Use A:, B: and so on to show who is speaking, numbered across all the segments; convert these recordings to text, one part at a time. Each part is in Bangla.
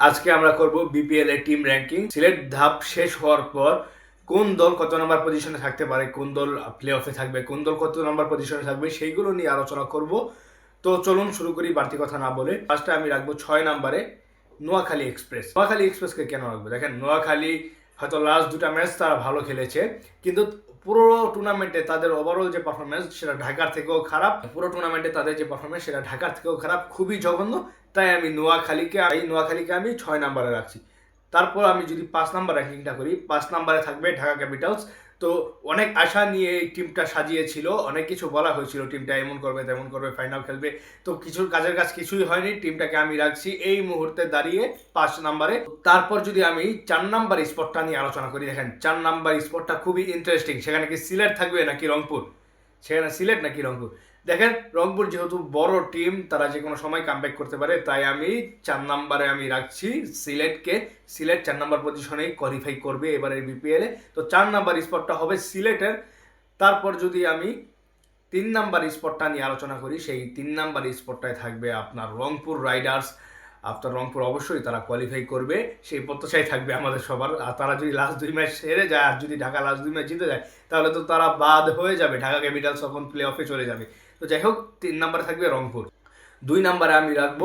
A: আজকে আমরা করব বিপিএল এর টিম র্যাঙ্কিং সিলেট ধাপ শেষ হওয়ার পর কোন দল কত নম্বর পজিশনে থাকতে পারে, কোন দল প্লে অফে থাকবে, কোন দল কত নম্বর পজিশনে থাকবে, সেইগুলো নিয়ে আলোচনা করব। তো চলুন শুরু করি বাড়তি কথা না বলে। ফার্স্টে আমি রাখব ছয় নম্বরে নোয়াখালী এক্সপ্রেস নোয়াখালী এক্সপ্রেসকে কেন রাখব? দেখেন, নোয়াখালী হয়তো লাস্ট দুটা ম্যাচ তারা ভালো খেলেছে, কিন্তু পুরো টুর্নামেন্টে তাদের ওভারঅল যে পারফরমেন্স সেটা ঢাকার থেকেও খারাপ। পুরো টুর্নামেন্টে তাদের যে পারফরমেন্স সেটা ঢাকার থেকেও খারাপ। খুবই জঘন্য। তাই আমি নোয়াখালীকে, এই নোয়াখালীকে আমি ছয় নম্বরে রাখছি। তারপর আমি যদি পাঁচ নাম্বার র্যাঙ্কিংটা করি, পাঁচ নাম্বারে থাকবে ঢাকা ক্যাপিটালস তো অনেক আশা নিয়ে এই টিমটা সাজিয়েছিল, অনেক কিছু বলা হয়েছিল টিমটা এমন করবে, তেমন করবে ফাইনাল খেলবে। তো কিছু কাজের কাজ কিছুই হয়নি টিমটাকে আমি রাখছি, এই মুহূর্তে দাঁড়িয়ে পাঁচ নাম্বারে। তারপর যদি আমি চার নাম্বার স্পটটা নিয়ে আলোচনা করি, দেখেন, চার নাম্বার স্পটটা খুবই ইন্টারেস্টিং সেখানে কি সিলেট থাকবে নাকি রংপুর? সেখানে সিলেট নাকি রংপুর? দেখেন, রংপুর যেহেতু বড় টিম তারা যে কোনো সময় কামব্যাক করতে পারে, তাই আমি চার নাম্বারে আমি রাখছি সিলেটকে। সিলেট চার নাম্বার পজিশনেই কোয়ালিফাই করবে এবারের বিপিএলে তো চার নাম্বার স্পটটা হবে সিলেটের। তারপর যদি আমি তিন নাম্বার স্পটটা নিয়ে আলোচনা করি, সেই তিন নাম্বার স্পটটায় থাকবে আপনার রংপুর রাইডার্স আপনার রংপুর অবশ্যই তারা কোয়ালিফাই করবে। সেই প্রত্যাশাই থাকবে আমাদের সবার। আর তারা যদি লাস্ট দুই ম্যাচ হেরে যায়, আর যদি ঢাকা লাস্ট দুই ম্যাচ জিতে যায়, তাহলে তো তারা বাদ হয়ে যাবে। ঢাকা ক্যাপিটালস তখন প্লে অফে চলে যাবে। তো যাই হোক, তিন নাম্বারে থাকবে রংপুর। দুই নাম্বারে আমি রাখব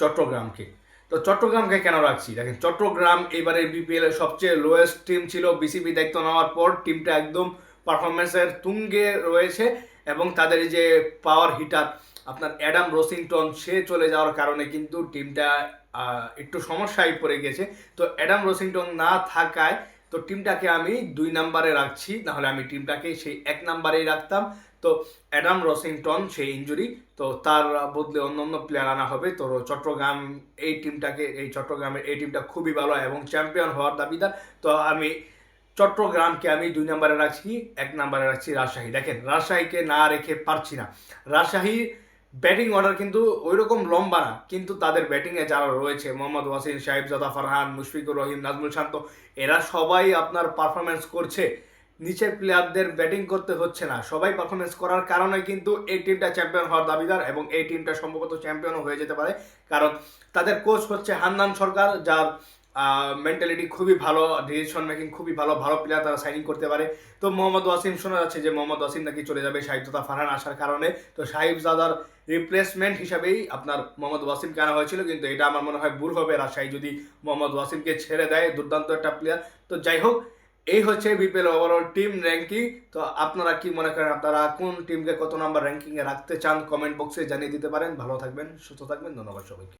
A: চট্টগ্রামকে। তো চট্টগ্রামকে কেন রাখছি? দেখেন, চট্টগ্রাম এবারে বিপিএল এর সবচেয়ে লোয়েস্ট টিম ছিল। বিসিবি দায়িত্ব নেওয়ার পর টিমটা একদম পারফরমেন্সের তুঙ্গে রয়েছে এবং তাদের যে পাওয়ার হিটার আপনার অ্যাডাম রসিংটন, সে চলে যাওয়ার কারণে কিন্তু টিমটা একটু সমস্যায় পড়ে গেছে। তো অ্যাডাম রসিংটন না থাকায়, তো টিমটাকে আমি দুই নাম্বারে রাখছি, নাহলে আমি টিমটাকে সেই এক নাম্বারেই রাখতাম। তো অ্যাডাম রসিংটন, সেই ইঞ্জুরি, তো তার বদলে অন্য অন্য প্লেয়ার আনা হবে। তো চট্টগ্রাম এই টিমটাকে, এই চট্টগ্রামের এই টিমটা খুবই ভালো এবং চ্যাম্পিয়ন হওয়ার দাবিদার। তো আমি চট্টগ্রামকে আমি দুই নম্বরে রাখছি, এক নম্বরে রাখছি রাজশাহী। দেখেন, রাজশাহীকে না রেখে পারছি না। রাজশাহী ব্যাটিং অর্ডার কিন্তু ওই রকম লম্বা না, কিন্তু তাদের ব্যাটিংয়ে যারা রয়েছে, মোহাম্মদ ওয়াসিম, সাহিবজাদা ফারহান, মুশফিকুর রহিম, নাজমুল শান্ত, এরা সবাই আপনার পারফরমেন্স করছে। নিচের প্লেয়ারদের ব্যাটিং করতে হচ্ছে না। সবাই পারফরমেন্স করার কারণে কিন্তু এই টিমটা চ্যাম্পিয়ন হওয়ার দাবিদার এবং এই টিমটা সম্ভবত চ্যাম্পিয়নও হয়ে যেতে পারে। কারণ তাদের কোচ হচ্ছে হান্নান সরকার, যার মেন্টালিটি খুবই ভালো ডিসিশন মেকিং খুবই ভালো ভালো প্লেয়ার তারা সাইনিং করতে পারে। তো মোহাম্মদ ওয়াসিম, শোনা যাচ্ছে যে মোহাম্মদ ওয়াসিম নাকি চলে যাবে সাহিবজাদা ফারহান আসার কারণে। তো সাহিবজাদার রিপ্লেসমেন্ট হিসাবেই আপনার মোহাম্মদ ওয়াসিমকে আনা হয়েছিল, কিন্তু এটা আমার মনে হয় ভুল হবে। রাজশাহী যদি মোহাম্মদ ওয়াসিমকে ছেড়ে দেয়, দুর্দান্ত একটা প্লেয়ার তো যাই হোক, এই হচ্ছে বিপিএল ওভারঅল টিম র্যাঙ্কিং তো আপনারা কি মনে করেন, আপনারা কোন টিমকে কত নাম্বার র্যাঙ্কিংয়ে রাখতে চান? কমেন্ট বক্সে জানিয়ে দিতে পারেন। ভালো থাকবেন, সুস্থ থাকবেন, ধন্যবাদ সবাইকে।